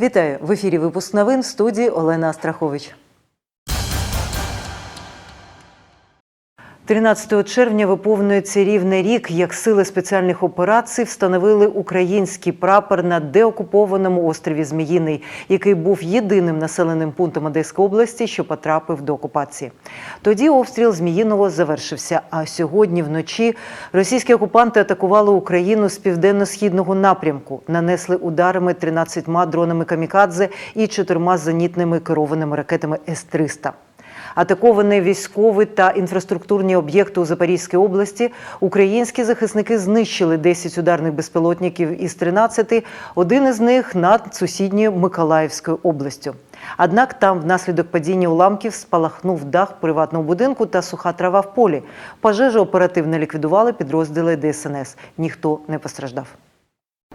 Вітаю в ефірі. Випуск новин в студії Олена Астрахович. 13 червня виповнюється рівний рік, як сили спеціальних операцій встановили український прапор на деокупованому острові Зміїний, який був єдиним населеним пунктом Одеської області, що потрапив до окупації. Тоді обстріл Зміїного завершився. А сьогодні вночі російські окупанти атакували Україну з південно-східного напрямку, нанесли ударами 13 дронами камікадзе і чотирма зенітними керованими ракетами С-300. Атаковані військові та інфраструктурні об'єкти у Запорізькій області. Українські захисники знищили 10 ударних безпілотників із 13, один із них над сусідньою Миколаївською областю. Однак там внаслідок падіння уламків спалахнув дах приватного будинку та суха трава в полі. Пожежу оперативно ліквідували підрозділи ДСНС. Ніхто не постраждав.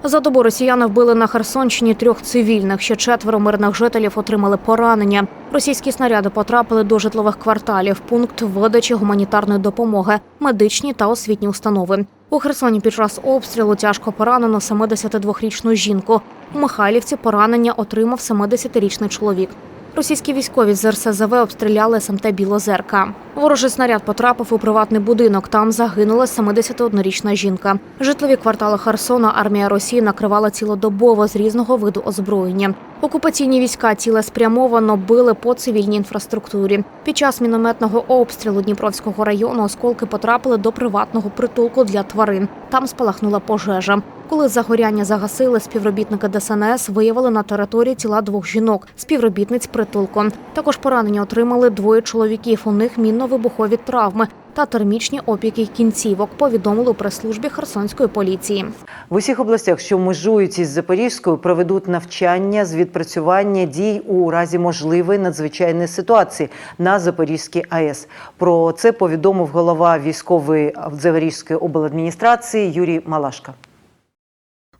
За добу росіяни вбили на Херсонщині трьох цивільних. Ще четверо мирних жителів отримали поранення. Російські снаряди потрапили до житлових кварталів, пункт видачі гуманітарної допомоги, медичні та освітні установи. У Херсоні під час обстрілу тяжко поранено 72-річну жінку. У Михайлівці поранення отримав 70-річний чоловік. Російські військові з РСЗВ обстріляли СМТ Білозерка. Ворожий снаряд потрапив у приватний будинок. Там загинула 71-річна жінка. Житлові квартали Херсона армія Росії накривала цілодобово з різного виду озброєння. Окупаційні війська цілеспрямовано били по цивільній інфраструктурі. Під час мінометного обстрілу Дніпровського району осколки потрапили до приватного притулку для тварин. Там спалахнула пожежа. Коли загоряння загасили, співробітники ДСНС виявили на території тіла двох жінок, співробітниць притулку. Також поранення отримали двоє чоловіків. У них мінно-вибухові травми та термічні опіки кінцівок. Повідомили у прес-службі Херсонської поліції. В усіх областях, що межують із Запорізькою, проведуть навчання з відпрацювання дій у разі можливої надзвичайної ситуації на Запорізькій АЕС. Про це повідомив голова військової Запорізької обладміністрації Юрій Малашка.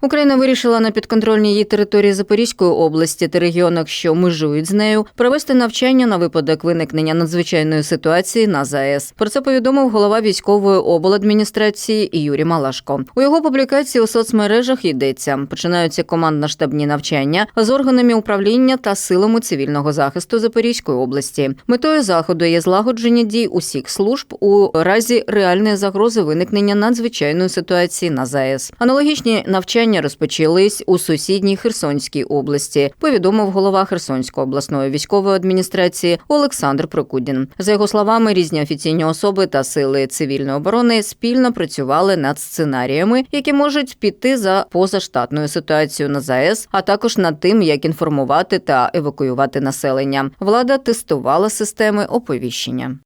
Україна вирішила на підконтрольній її території Запорізької області та регіонах, що межують з нею, провести навчання на випадок виникнення надзвичайної ситуації на ЗАЕС. Про це повідомив голова військової обладміністрації Юрій Малашко. У його публікації у соцмережах йдеться: починаються командно-штабні навчання з органами управління та силами цивільного захисту Запорізької області. Метою заходу є злагодження дій усіх служб у разі реальної загрози виникнення надзвичайної ситуації на ЗАЕС. Аналогічні навчання розпочались у сусідній Херсонській області. Повідомив голова Херсонської обласної військової адміністрації Олександр Прокудін. За його словами, різні офіційні особи та сили цивільної оборони спільно працювали над сценаріями, які можуть піти за позаштатною ситуацією на ЗАЕС, а також над тим, як інформувати та евакуювати населення. Влада тестувала системи оповіщення.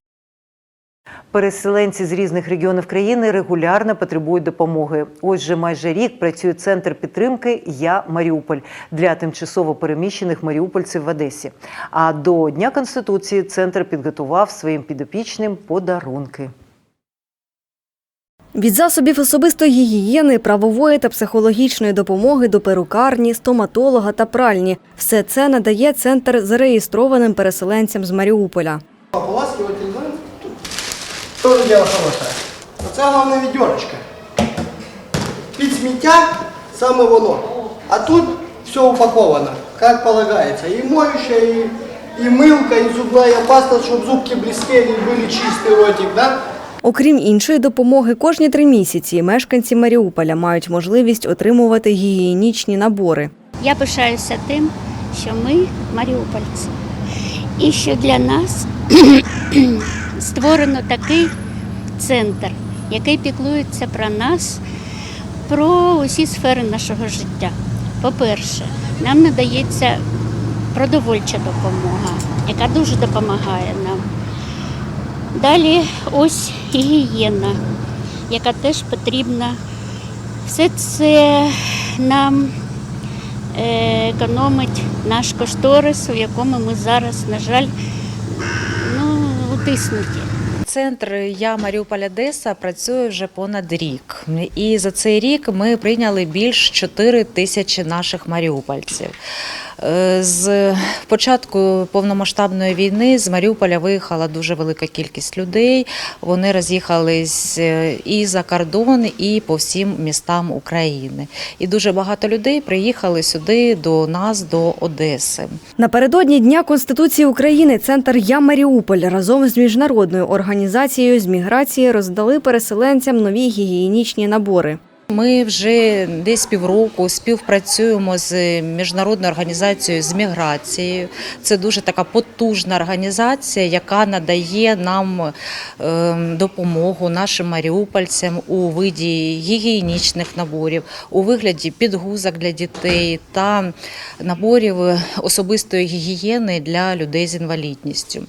Переселенці з різних регіонів країни регулярно потребують допомоги. Ось вже майже рік працює центр підтримки Я Маріуполь для тимчасово переміщених маріупольців в Одесі. А до Дня Конституції центр підготував своїм підопічним подарунки. Від засобів особистої гігієни, правової та психологічної допомоги до перукарні, стоматолога та пральні – все це надає центр зареєстрованим переселенцям з Маріуполя. Ополаскиватель, да? Тоже дело хорошее. А це головне відьорочка. Під сміття саме воно. А тут все упаковано, як полагається. І моюща, і, і милка, і зубная паста, щоб зубки блестели, і були чистий ротик, да? Окрім іншої допомоги, кожні три місяці мешканці Маріуполя мають можливість отримувати гігієнічні набори. Я пишаюся тим, що ми маріупольці. І що для нас створено такий центр, який піклується про нас, про усі сфери нашого життя. По-перше, нам надається продовольча допомога, яка дуже допомагає нам. Далі ось гігієна, яка теж потрібна. Все це нам е, економить наш кошторис, у якому ми зараз, на жаль, ну, утиснуті. Центр Я Маріуполь Одеса працює вже понад рік. І за цей рік ми прийняли більш 4 тисячі наших маріупольців. Е, З початку повномасштабної війни з Маріуполя виїхала дуже велика кількість людей. Вони роз'їхались е, і за кордон, і по всім містам України. І дуже багато людей приїхали сюди до нас, до Одеси. Напередодні Дня Конституції України Центр Я Маріуполь разом з міжнародною організацією з міграції роздали переселенцям нові гігієнічні набори. Ми вже десь півроку співпрацюємо з міжнародною організацією з міграцією. Це дуже така потужна організація, яка надає нам ем, допомогу нашим маріупольцям у виді гігієнічних наборів, у вигляді підгузок для дітей та наборів особистої гігієни для людей з інвалідністю.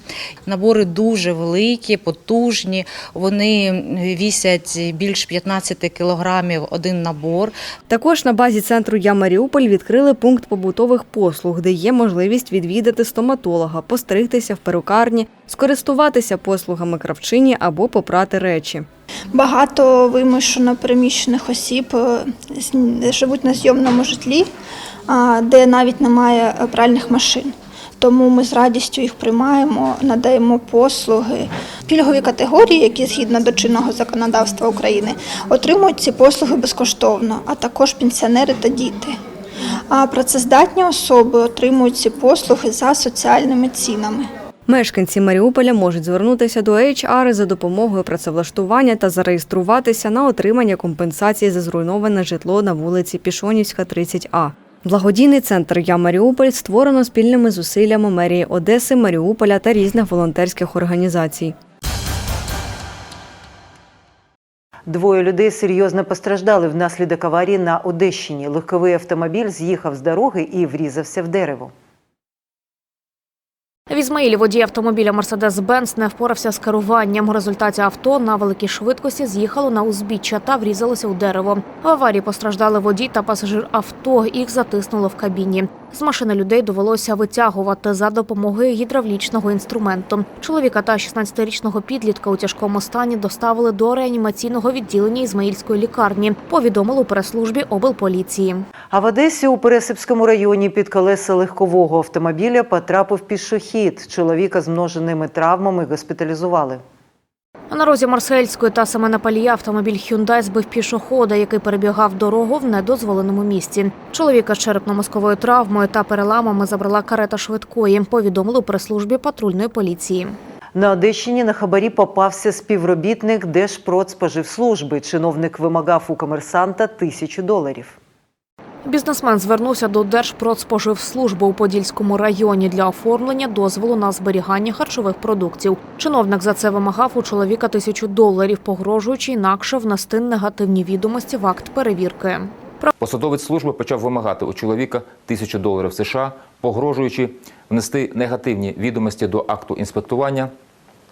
Набори дуже великі, потужні. Вони вісять більш 15 кілограмів один набор. Також на базі центру Я Маріуполь відкрили пункт побутових послуг, де є можливість відвідати стоматолога, постригтися в перукарні, скористуватися послугами кравчині або попрати речі. Багато вимушено переміщених осіб е, живуть на зйомному житлі, де навіть немає пральних машин. Тому ми з радістю їх приймаємо, надаємо послуги. Пільгові категорії, які згідно до чинного законодавства України, отримують ці послуги безкоштовно, а також пенсіонери та діти. А працездатні особи отримують ці послуги за соціальними цінами. Мешканці Маріуполя можуть звернутися до HR за допомогою працевлаштування та зареєструватися на отримання компенсації за зруйноване житло на вулиці Пішонівська, 30А. Благодійний центр Я Маріуполь створено спільними зусиллями мерії Одеси, Маріуполя та різних волонтерських організацій. Двоє людей серйозно постраждали внаслідок аварії на Одещині. Легковий автомобіль з'їхав з дороги і врізався в дерево. В Ізмаїлі водій автомобіля Мерседес-Бенц не впорався з керуванням. У результаті авто на великій швидкості з'їхало на узбіччя та врізалося у дерево. В аварії постраждали водій та пасажир авто. Їх затиснуло в кабіні. З машини людей довелося витягувати за допомогою гідравлічного інструменту. Чоловіка та 16-річного підлітка у тяжкому стані доставили до реанімаційного відділення Ізмаїльської лікарні. Повідомили у прес-службі облполіції. А в Одесі у Пересипському районі під колеса легкового автомобіля потрапив пішохід. Чоловіка з множеними травмами госпіталізували. На розі Марсельської та Семенополія автомобіль Hyundai збив пішохода, який перебігав дорогу в недозволеному місці. Чоловіка з черепно-мозковою травмою та переламами забрала карета швидкої. Повідомили у прес-службі патрульної поліції. На Одещині на хабарі попався співробітник Держпродспоживслужби. Чиновник вимагав у комерсанта тисячу доларів. Бізнесмен звернувся до Держпродспоживслужби у Подільському районі для оформлення дозволу на зберігання харчових продуктів. Чиновник за це вимагав у чоловіка тисячу доларів, погрожуючи інакше внести негативні відомості в акт перевірки. Посадовець служби почав вимагати у чоловіка тисячу доларів США, погрожуючи внести негативні відомості до акту інспектування,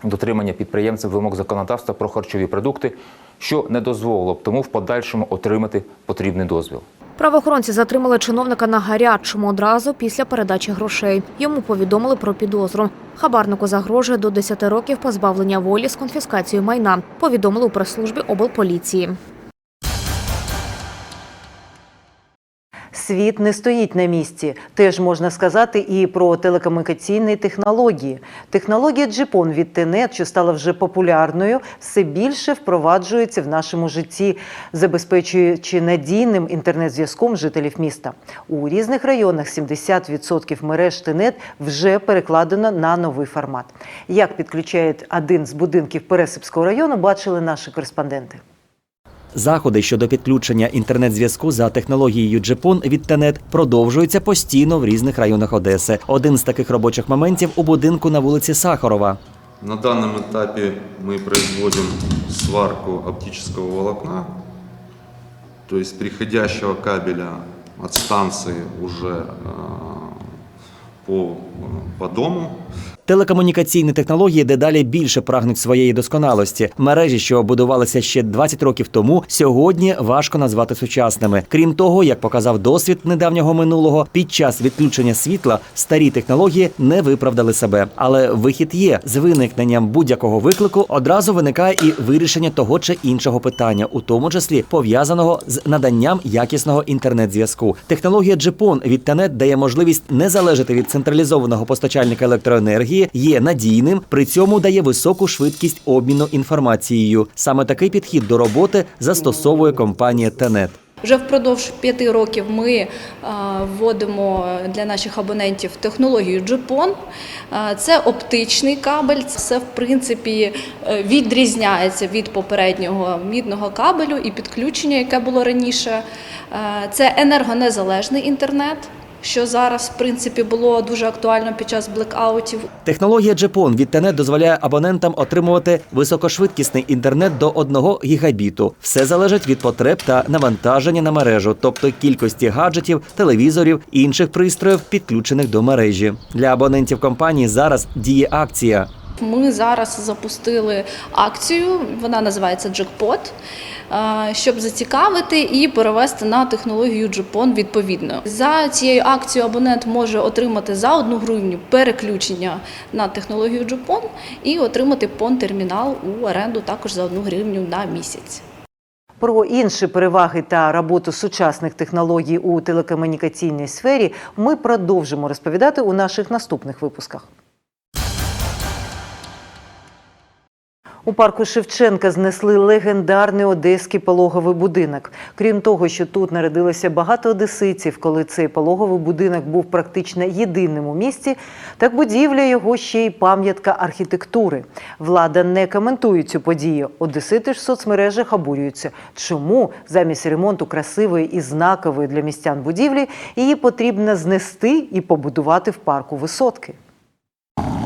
дотримання підприємцем вимог законодавства про харчові продукти, що не дозволило б тому в подальшому отримати потрібний дозвіл. Правоохоронці затримали чиновника на гарячому одразу після передачі грошей. Йому повідомили про підозру. Хабарнику загрожує до 10 років позбавлення волі з конфіскацією майна. Повідомили у прес-службі облполіції. Світ не стоїть на місці. Теж можна сказати і про телекомунікаційні технології. Технологія джипон від Тенет, що стала вже популярною, все більше впроваджується в нашому житті, забезпечуючи надійним інтернет-зв'язком жителів міста. У різних районах 70% мереж Тенет вже перекладено на новий формат. Як підключають один з будинків Пересипського району, бачили наші кореспонденти. Заходи щодо підключення інтернет-зв'язку за технологією GPON від Тенет продовжуються постійно в різних районах Одеси. Один з таких робочих моментів у будинку на вулиці Сахарова. На данном этапе мы производим сварку оптического волокна, то есть приходящего кабеля от станции уже э, по, по дому. Телекомунікаційні технології дедалі більше прагнуть своєї досконалості. Мережі, що будувалися ще 20 років тому, сьогодні важко назвати сучасними. Крім того, як показав досвід недавнього минулого, під час відключення світла старі технології не виправдали себе. Але вихід є з виникненням будь-якого виклику. Одразу виникає і вирішення того чи іншого питання, у тому числі пов'язаного з наданням якісного інтернет-зв'язку. Технологія GPON від Тенет дає можливість не залежати від централізованого постачальника електроенергії, є надійним, при цьому дає високу швидкість обміну інформацією. Саме такий підхід до роботи застосовує компанія Тенет. Вже впродовж п'яти років ми е, вводимо для наших абонентів технологію GPON. Е, Це оптичний кабель. Це в принципі е, відрізняється від попереднього мідного кабелю і підключення, яке було раніше. Це енергонезалежний інтернет. Що зараз, в принципі, було дуже актуально під час блекаутів. Технологія GPON від Тенет дозволяє абонентам отримувати високошвидкісний інтернет до 1 гігабіту. Все залежить від потреб та навантаження на мережу, тобто кількості гаджетів, телевізорів і інших пристроїв, підключених до мережі. Для абонентів компанії зараз діє акція. Ми зараз запустили акцію, вона називається Джекпот, щоб зацікавити і перевести на технологію GPON відповідно. За цією акцією абонент може отримати за одну гривню переключення на технологію GPON і отримати PON-термінал у оренду також за одну гривню на місяць. Про інші переваги та роботу сучасних технологій у телекомунікаційній сфері ми продовжимо розповідати у наших наступних випусках. У парку Шевченка знесли легендарний одеський пологовий будинок. Крім того, що тут народилося багато одеситів, коли цей пологовий будинок був практично єдиним у місті, так будівля його ще й пам'ятка архітектури. Влада не коментує цю подію. Одесити ж в соцмережах обурюються. Чому замість ремонту красивої і знакової для містян будівлі її потрібно знести і побудувати в парку висотки?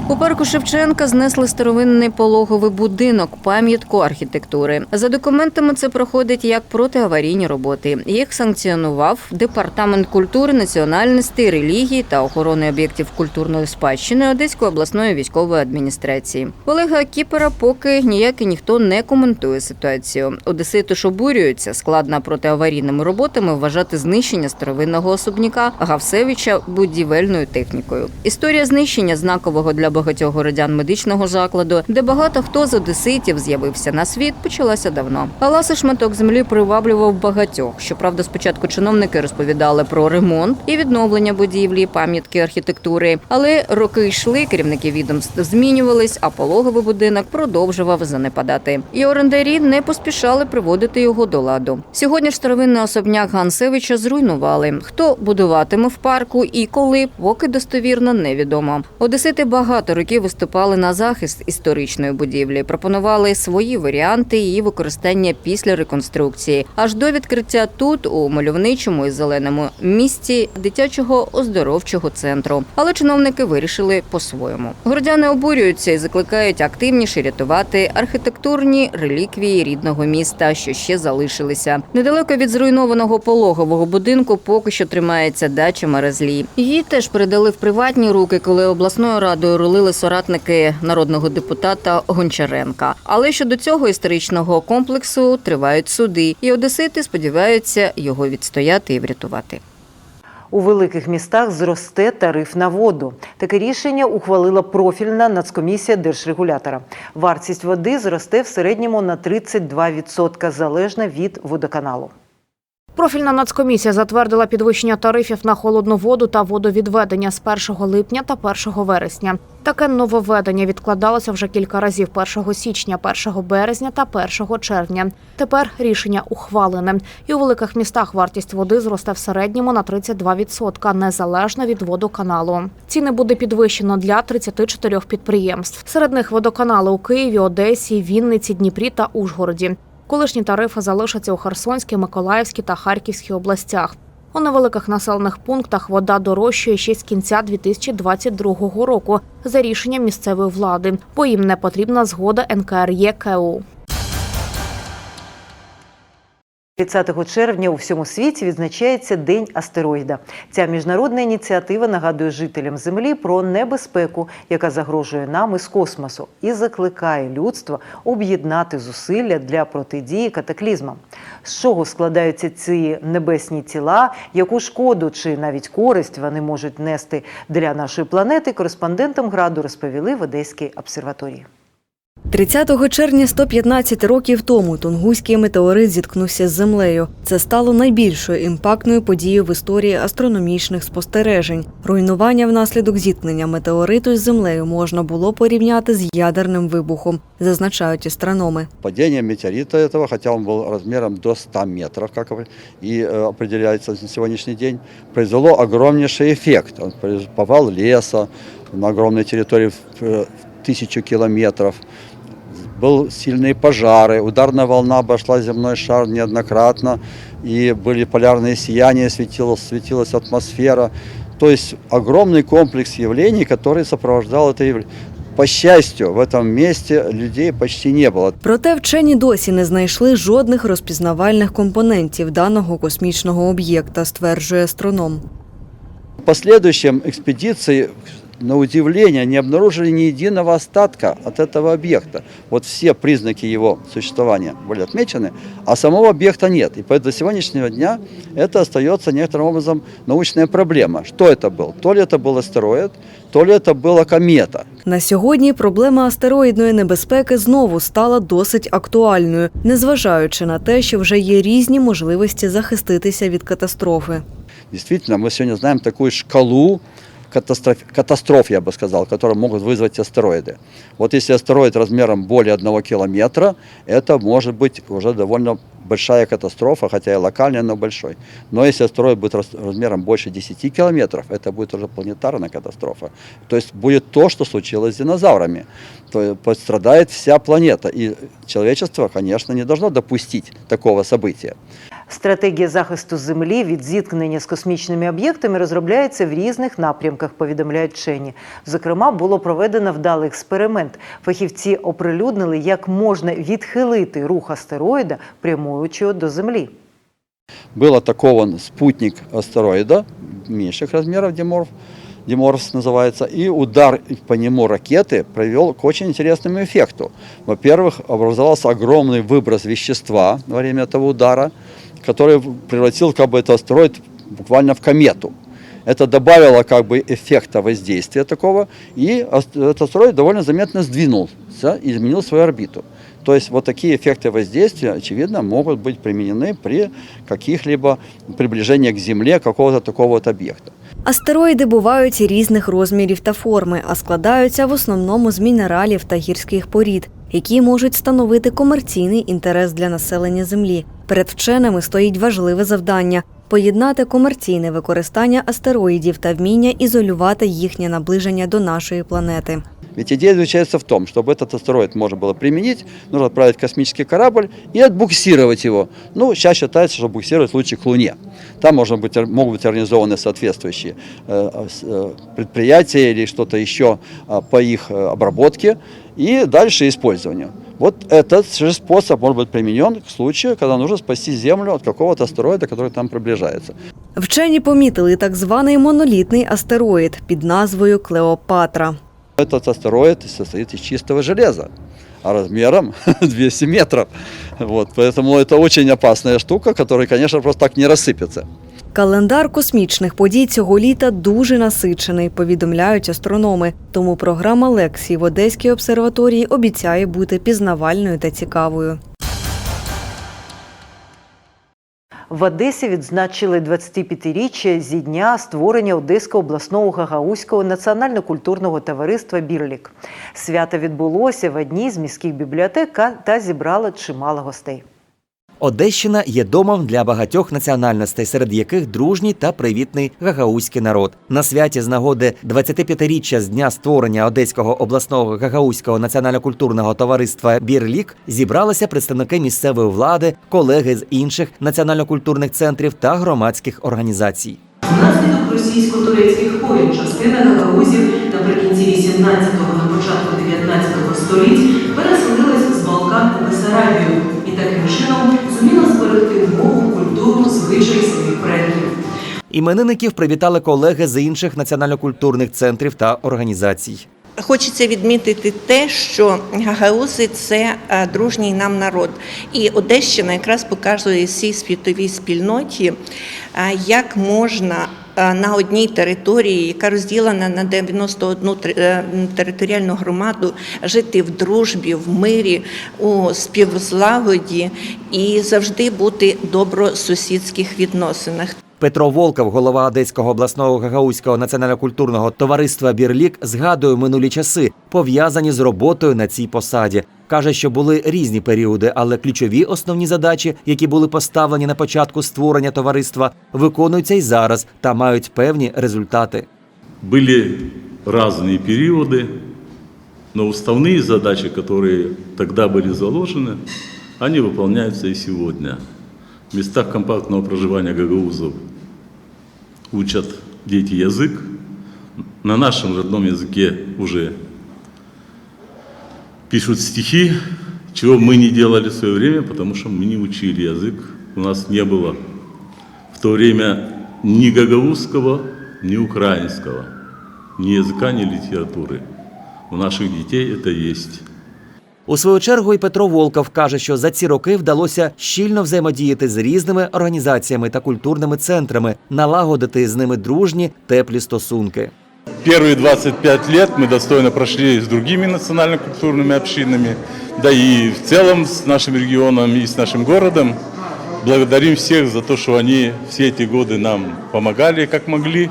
У парку Шевченка знесли старовинний пологовий будинок, пам'ятку архітектури. За документами це проходить як протиаварійні роботи. Їх санкціонував департамент культури, національності, релігії та охорони об'єктів культурної спадщини Одеської обласної військової адміністрації. Олега Кіпера поки ніяк і ніхто не коментує ситуацію. Одесити ж обурюються складно протиаварійними роботами вважати знищення старовинного особняка Гавсевича будівельною технікою. Історія знищення знакового для багатьох городян медичного закладу, де багато хто з одеситів з'явився на світ, почалася давно. Паласи шматок землі приваблював багатьох. Щоправда, спочатку чиновники розповідали про ремонт і відновлення будівлі, пам'ятки архітектури. Але роки йшли, керівники відомств змінювались, а пологовий будинок продовжував занепадати. І орендарі не поспішали приводити його до ладу. Сьогодні ж старовинний особняк Гансевича зруйнували. Хто будуватиме в парку і коли, поки достовірно невідомо. Одесити багато років виступали на захист історичної будівлі, пропонували свої варіанти її використання після реконструкції, аж до відкриття тут, у мальовничому і зеленому місті дитячого оздоровчого центру. Але чиновники вирішили по-своєму. Городяни обурюються і закликають активніше рятувати архітектурні реліквії рідного міста, що ще залишилися. Недалеко від зруйнованого пологового будинку поки що тримається дача Мерезлі. Її теж передали в приватні руки, коли обласною радою рулили соратники народного депутата Гончаренка. Але щодо цього історичного комплексу тривають суди, і одесити сподіваються його відстояти і врятувати. У великих містах зросте тариф на воду. Таке рішення ухвалила профільна нацкомісія держрегулятора. Вартість води зросте в середньому на 32% залежно від водоканалу. Профільна нацкомісія затвердила підвищення тарифів на холодну воду та водовідведення з 1 липня та 1 вересня. Таке нововведення відкладалося вже кілька разів 1 січня, 1 березня та 1 червня. Тепер рішення ухвалене. І у великих містах вартість води зросте в середньому на 32%, незалежно від водоканалу. Ціни буде підвищено для 34 підприємств. Серед них водоканали у Києві, Одесі, Вінниці, Дніпрі та Ужгороді. Колишні тарифи залишаться у Херсонській, Миколаївській та Харківській областях. У невеликих населених пунктах вода дорожчає ще з кінця 2022 року за рішенням місцевої влади, бо їм не потрібна згода НКРЄ КУ. 30 червня у всьому світі відзначається День астероїда. Ця міжнародна ініціатива нагадує жителям Землі про небезпеку, яка загрожує нам із космосу, і закликає людство об'єднати зусилля для протидії катаклізмам. З чого складаються ці небесні тіла, яку шкоду чи навіть користь вони можуть нести для нашої планети, кореспондентам граду розповіли в Одеській обсерваторії. 30 червня 115 років тому Тунгуський метеорит зіткнувся з землею. Це стало найбільшою імпактною подією в історії астрономічних спостережень. Руйнування внаслідок зіткнення метеориту з землею можна було порівняти з ядерним вибухом, зазначають астрономи. Падение метеорита этого, хотя он был размером до 100 метров, как и э, определяется на сегодняшний день, произвело огромнейший эффект. Он произ- повал леса на огромной территории в э, в тысячу километров. Был сильные пожары, ударная волна обошла земной шар неоднократно, и были полярные сияния, светилась, светилась атмосфера. То есть огромный комплекс явлений, который сопровождал это явление. По счастью, в этом месте людей почти не было. Проте вчені досі не знайшли жодних розпізнавальних компонентів даного космічного об'єкта, стверджує астроном. В последующем экспедиции, на удивление, не обнаружили ни единого остатка от этого объекта. Вот все признаки его существования были отмечены, а самого объекта нет. И поэтому до сегодняшнего дня это остается некоторым образом научная проблема. Что это был? То ли это был астероид, то ли это была комета. На сьогодні проблема астероїдної небезпеки знову стала досить актуальною, незважаючи на те, що вже є різні можливості захиститися від катастрофи. Действительно, мы сегодня знаем такую шкалу катастроф, катастроф, я бы сказал, которые могут вызвать астероиды. Вот если астероид размером более одного километра, это может быть уже довольно большая катастрофа, хотя и локальная, но большой. Но если астероид будет размером больше 10 километров, это будет уже планетарная катастрофа. То есть будет то, что случилось с динозаврами. То есть пострадает вся планета. И человечество, конечно, не должно допустить такого события. Стратегія захисту землі від зіткнення з космічними об'єктами розробляється в різних напрямках, повідомляють вчені. Зокрема, було проведено вдалий експеримент. Фахівці оприлюднили, як можна відхилити рух астероїда, прямуючи до землі. Был атакован спутник астероида меньших размеров, Деморф, Деморфс называется, и удар по нему ракеты привел к очень интересному эффекту. Во-первых, образовался огромный выброс вещества во время этого удара, который превратил как бы этот астероид буквально в комету. Это добавило как бы эффекта воздействия такого, и ас- этот астероид довольно заметно сдвинулся и изменил свою орбиту. То есть вот такие эффекты воздействия, очевидно, могут быть применены при каких-либо приближении к Земле какого-то такого вот объекта. Астероїди бувають різних розмірів та форми, а складаються в основному з мінералів та гірських порід, які можуть становити комерційний інтерес для населення Землі. Перед вченими стоїть важливе завдання поєднати комерційне використання астероїдів та вміння ізолювати їхнє наближення до нашої планети. Ведь идея заключается в том, чтобы этот астероид можно было применить, нужно отправить космический корабль и отбуксировать его. Ну, сейчас считается, что буксировать лучше к Луне. Там можно быть, могут быть организованы соответствующие э, с- э, предприятия или что-то еще э, по их э, обработке и дальше использованию. Вот этот же способ может быть применен к случаю, когда нужно спасти Землю от какого-то астероида, который там приближается. Вчені помітили так званий монолітний астероїд під назвою Клеопатра. Этот астероид состоит из чистого железа, а размером 200 метров. Вот, поэтому это очень опасная штука, которая, конечно, просто так не рассыпется. Календар космічних подій цього літа дуже насичений, повідомляють астрономи. Тому програма лекцій в Одеській обсерваторії обіцяє бути пізнавальною та цікавою. В Одесі відзначили 25-річчя зі дня створення Одеського обласного гагаузького національно-культурного товариства Бірлік. Свято відбулося в одній з міських бібліотек та зібрало чимало гостей. Одещина є домом для багатьох національностей, серед яких дружній та привітний гагаузький народ. На святі з нагоди 25-річчя з дня створення Одеського обласного гагаузького національно-культурного товариства Бірлік зібралися представники місцевої влади, колеги з інших національно-культурних центрів та громадських організацій. Внаслідок російсько-турецьких воєн частина гагаузів наприкінці 18-го на початку 19-го століть переселилась з Балкан у Бесарабію звичаї своїх предків. Іменинників привітали колеги з інших національно-культурних центрів та організацій. Хочеться відмітити те, що гагаузи це е, дружній нам народ, і Одещина якраз показує всій світовій спільноті, е, як можна на одній території, яка розділена на 91 тер- е, територіальну громаду, жити в дружбі, в мирі, у співзлагоді і завжди бути добросусідських відносинах. Петро Волков, голова Одеського обласного гагаузького національно-культурного товариства Бірлік, згадує минулі часи, пов'язані з роботою на цій посаді. Каже, що були різні періоди, але ключові основні задачі, які були поставлені на початку створення товариства, виконуються й зараз та мають певні результати. Были разные периоды, но уставные задачи, которые тогда были заложены, они выполняются и сегодня. В местах компактного проживания гагаузов учат дети язык. На нашем родном языке уже пишут стихи, чего мы не делали в свое время, потому что мы не учили язык. У нас не было в то время ни гагаузского, ни украинского, ни языка, ни литературы. У наших детей это есть. У свою чергу і Петро Волков каже, що за ці роки вдалося щільно взаємодіяти з різними організаціями та культурними центрами, налагодити з ними дружні теплі стосунки. Первые 25 лет мы достойно прошли с другими национально-культурными общинами, да и в целом с нашим регионом и с нашим городом. Благодарим всех за то, что они все эти годы нам помогали, как могли.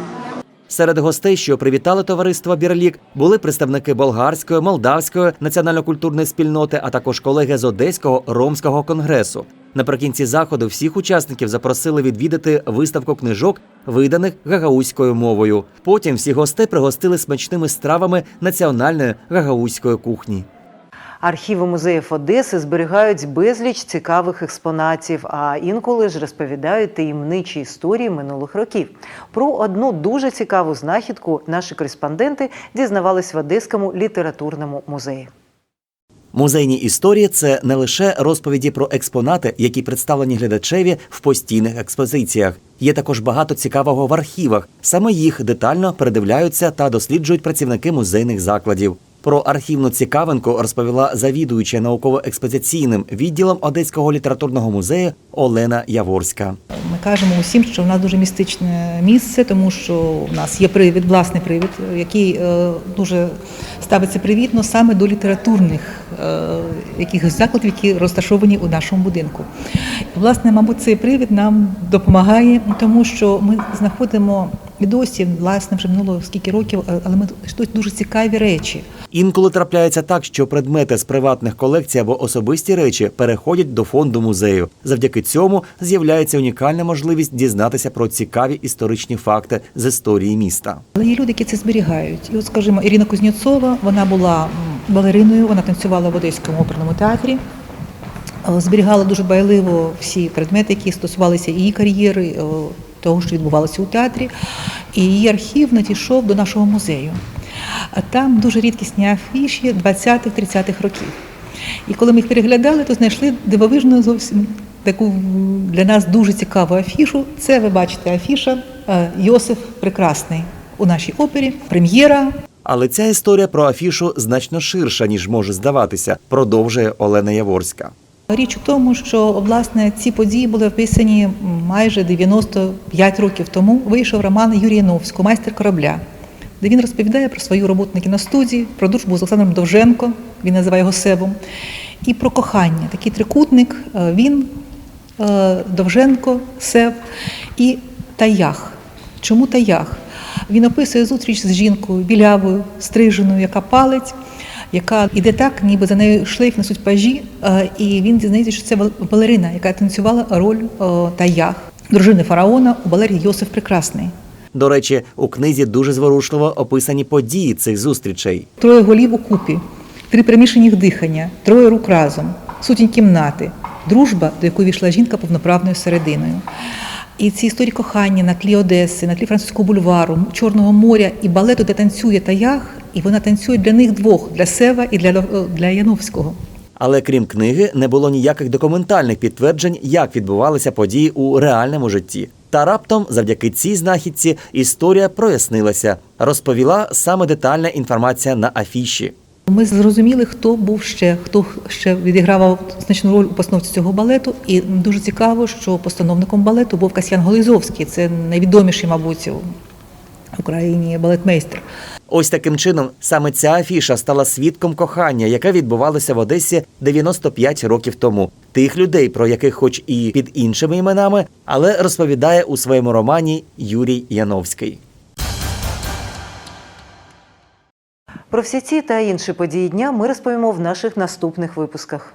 Серед гостей, що привітали товариство Бірлік, були представники болгарської, молдавської національно-культурної спільноти, а також колеги з Одеського ромського конгресу. Наприкінці заходу всіх учасників запросили відвідати виставку книжок, виданих гагаузькою мовою. Потім всі гостей пригостили смачними стравами національної гагаузької кухні. Архіви музеїв Одеси зберігають безліч цікавих експонатів, а інколи ж розповідають таємничі історії минулих років. Про одну дуже цікаву знахідку наші кореспонденти дізнавались в Одеському літературному музеї. Музейні історії це не лише розповіді про експонати, які представлені глядачеві в постійних експозиціях. Є також багато цікавого в архівах. Саме їх детально передивляються та досліджують працівники музейних закладів. Про архівну цікавинку розповіла завідуюча науково-експозиційним відділом Одеського літературного музею Олена Яворська. Ми кажемо усім, що в нас дуже містичне місце, тому що у нас є привід, власний привід, який е, дуже ставиться привітно саме до літературних е, якихось закладів, які розташовані у нашому будинку. Власне, мабуть, цей привід нам допомагає, тому що ми знаходимо і досі, власне, вже минуло скільки років, е, але ми тут дуже цікаві речі. Інколи трапляється так, що предмети з приватних колекцій або особисті речі переходять до фонду музею. Завдяки цьому з'являється унікальна можливість дізнатися про цікаві історичні факти з історії міста. Але є люди, які це зберігають. І от, скажімо, Ірина Кузнєцова, вона була балериною, вона танцювала в Одеському оперному театрі. Е, Зберігала дуже байливо всі предмети, які стосувалися її кар'єри, е, того, що відбувалося у театрі. І її архів надійшов до нашого музею. А Там дуже рідкісні афіші 20-30-х років. І коли ми їх переглядали, то знайшли дивовижну зовсім таку для нас дуже цікаву афішу. Це ви бачите афіша е, Йосиф Прекрасний у нашій опері. Прем'єра Але ця історія про афішу значно ширша, ніж може здаватися, продовжує Олена Яворська. Річ у тому, що власне ці події були описані майже 95 років тому. Вийшов роман Юрія Новського Майстер корабля, де він розповідає про свою роботу на кіностудії, про дружбу з Олександром Довженко, він називає його Себом, і про кохання. Такий трикутник е, він, е, Довженко, Себ і Таях. Чому Таях? Він описує зустріч з жінкою білявою, стриженою, яка палить яка іде так, ніби за нею шлейф несуть пажі, е, і він дізнається, що це балерина, яка танцювала роль Таях, дружини фараона у балері Йосиф Прекрасний. До речі, у книзі дуже зворушливо описані події цих зустрічей. Троє голів у купі, три примішаних дихання, троє рук разом, сутінь кімнати, дружба, до якої війшла жінка повноправною серединою. І ці історії кохання на тлі Одеси, на тлі французького бульвару, Чорного моря і балету, де танцює Таях, і вона танцює для них двох для Сева і для, для Яновського. Але крім книги, не було ніяких документальних підтверджень, як відбувалися події у реальному житті. Та раптом, завдяки цій знахідці, історія прояснилася. Розповіла саме детальна інформація на афіші. Ми зрозуміли, хто був ще, хто ще відігравав значну роль у постановці цього балету. І дуже цікаво, що постановником балету був Касьян Голизовський. Це найвідоміший, мабуть, в Україні балетмейстер. Ось таким чином саме ця афіша стала свідком кохання, яке відбувалося в Одесі 95 років тому. Тих людей, про яких, хоч і під іншими іменами, але розповідає у своєму романі Юрій Яновський. Про всі ці та інші події дня ми розповімо в наших наступних випусках.